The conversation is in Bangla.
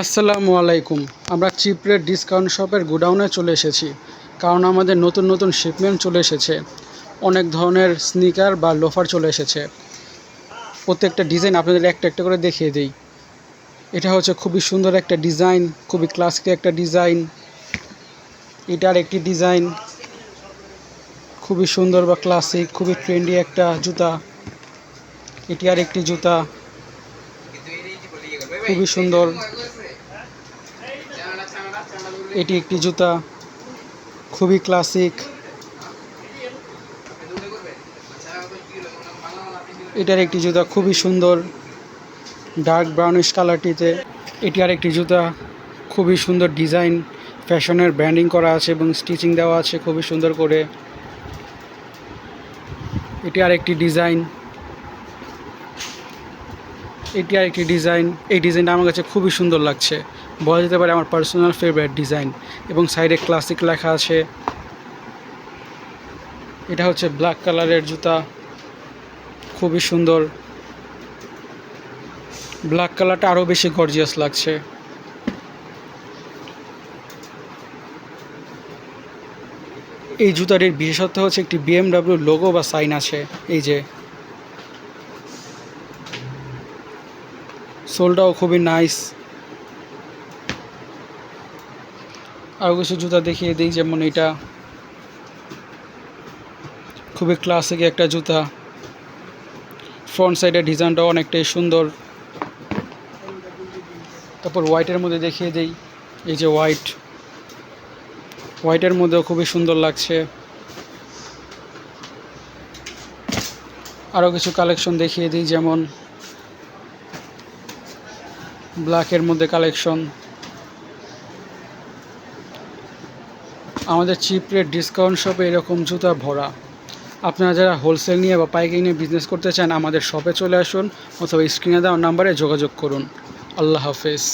আসসালামু আলাইকুম। আমরা চিপ রেট ডিসকাউন্ট শপের গোডাউনে চলে এসেছি, কারণ আমাদের নতুন নতুন শিপমেন্ট চলে এসেছে। অনেক ধরনের স্নিকার বা লোফার চলে এসেছে। প্রত্যেকটা ডিজাইন আপনাদের একটা একটা করে দেখিয়ে দিই। এটা হচ্ছে খুবই সুন্দর একটা ডিজাইন, খুবই ক্লাসিক একটা ডিজাইন। এটার একটি ডিজাইন। খুবই সুন্দর বা ক্লাসিক খুবই ট্রেন্ডি একটা জুতা। এটি আর একটি জুতা। খুবই সুন্দর। এটি একটি জুতা, খুবই ক্লাসিক এটার একটি জুতা খুবই সুন্দর ডার্ক ব্রাউনিশ কালারটিতে এটি আর একটি জুতা, খুবই সুন্দর ডিজাইন ফ্যাশনের ব্র্যান্ডিং করা আছে এবং স্টিচিং দেওয়া আছে খুবই সুন্দর করে। এটি আর একটি ডিজাইন এটি আর একটি ডিজাইন। এই ডিজাইনটা আমার কাছে খুবই সুন্দর লাগছে। বলা যেতে পারে আমার পার্সোনাল ফেভারিট ডিজাইন এবং সাইডে ক্লাসিক লেখা আছে। এটা হচ্ছে ব্ল্যাক কালারের জুতা। খুবই সুন্দর। ব্ল্যাক কালারটা আরও বেশি গর্জিয়াস লাগছে। এই জুতাটির বিশেষত্ব হচ্ছে একটি বিএমডাব্লিউ লোগো বা সাইন আছে। এই যে সোলটাও খুবই নাইস আরও কিছু জুতা দেখিয়ে দিই যেমন এটা। খুবই ক্লাসিক একটা জুতা। ফ্রন্ট সাইডের ডিজাইনটাও অনেকটাই সুন্দর। তারপর হোয়াইটের মধ্যে দেখিয়ে দিই, এই যে হোয়াইট হোয়াইটের মধ্যেও খুবই সুন্দর লাগছে। আরও কিছু কালেকশন দেখিয়ে দিই যেমন ব্ল্যাকের মধ্যে কালেকশন। আমাদের চিপ রেট ডিসকাউন্ট শপে এরকম জুতা ভরা। আপনারা যারা হোলসেল নিয়ে বা পাইকারি নিয়ে বিজনেস করতে চান, আমাদের শপে চলে আসুন অথবা স্ক্রিনে দেওয়া নাম্বারে যোগাযোগ করুন। আল্লাহ হাফেজ।